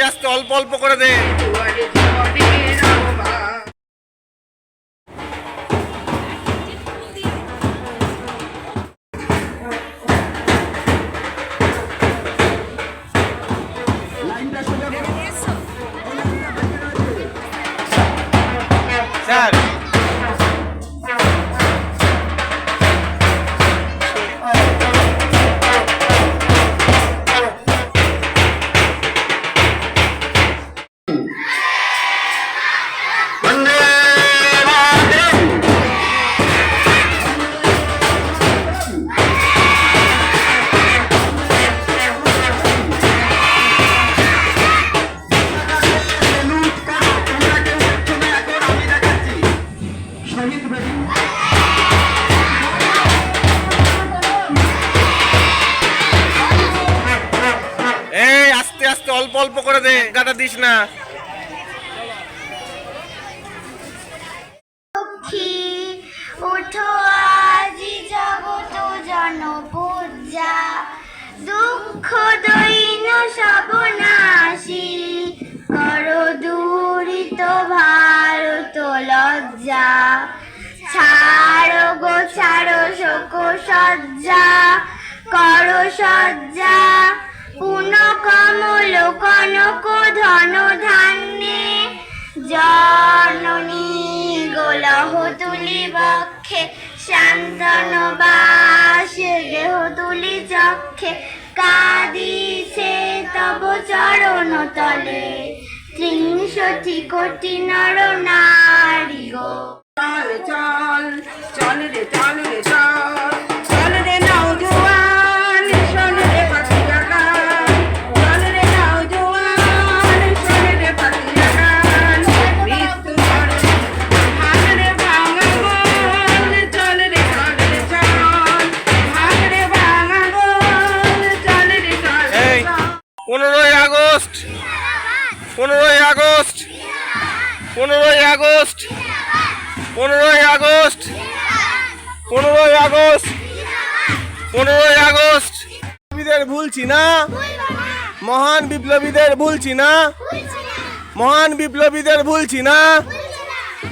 আস্তে আস্তে অল্প অল্প করে দে। অল্প করে দে গাটা দিস না। লক্ষ্মী ওঠো আজি জগত জনপূজা। দুঃখ দৈন সবনাশী কর দূরিত ভারত লজ্জা। ছাড়ো গো ছাড়ো শোক সজ্জা কর সজ্জা পুন কমল কনক ধন ধান্যে, জননী গোলহ তুলি বক্ষে, শান্তন বাসে দেহ তুলি চক্ষে, কাদিছে তব চরণ তলে। ত্রিংশতি কোটি নর পনেরোই আগস্ট। পনেরোই আগস্ট। পনেরোই আগস্ট। পনেরোই আগস্ট। পনেরোই আগস্ট। বিপ্লবীদের ভুলছি না। মহান বিপ্লবীদের ভুলছি না। মহান বিপ্লবীদের ভুলছি না।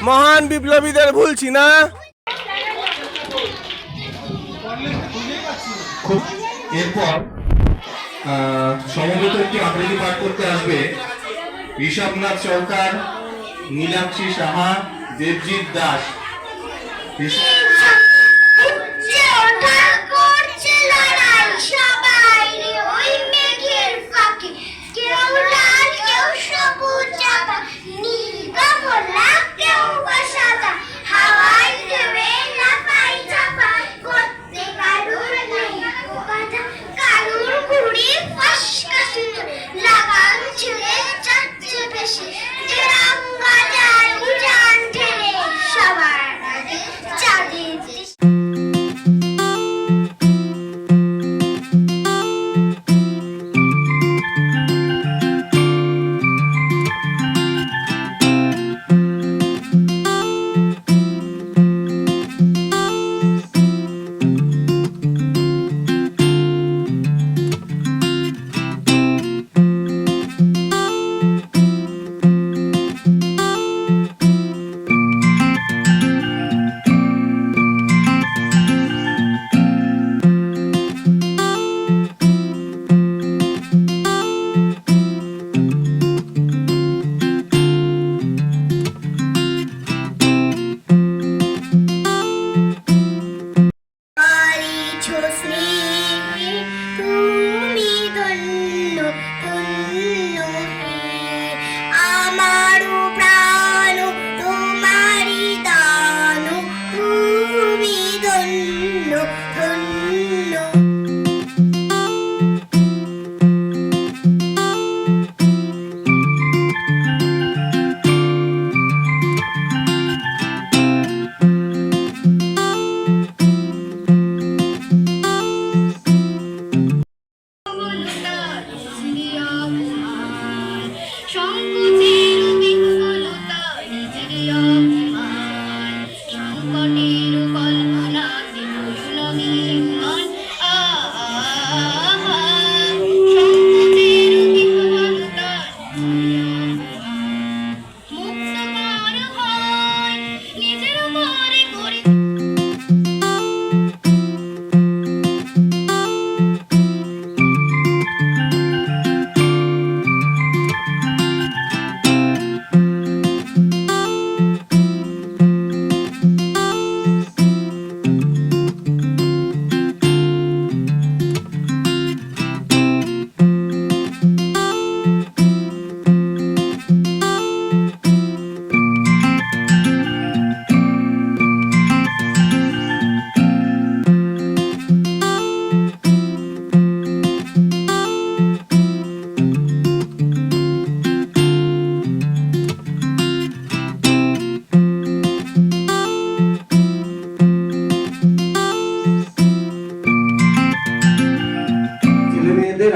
মহান বিপ্লবীদের ভুলছি না। খুব এরপর সমবেত একটি আবৃত্তি পাঠ করতে আসবে। ঋষভনাথ সরকার নীলাক্ষী সাহা দেবজিৎ দাস।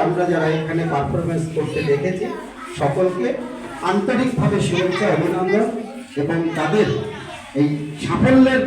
আমরা যারা এখানে পারফরমেন্স করতে দেখেছি সকলকে আন্তরিকভাবে শুভেচ্ছা অভিনন্দন এবং তাদের এই সাফল্যের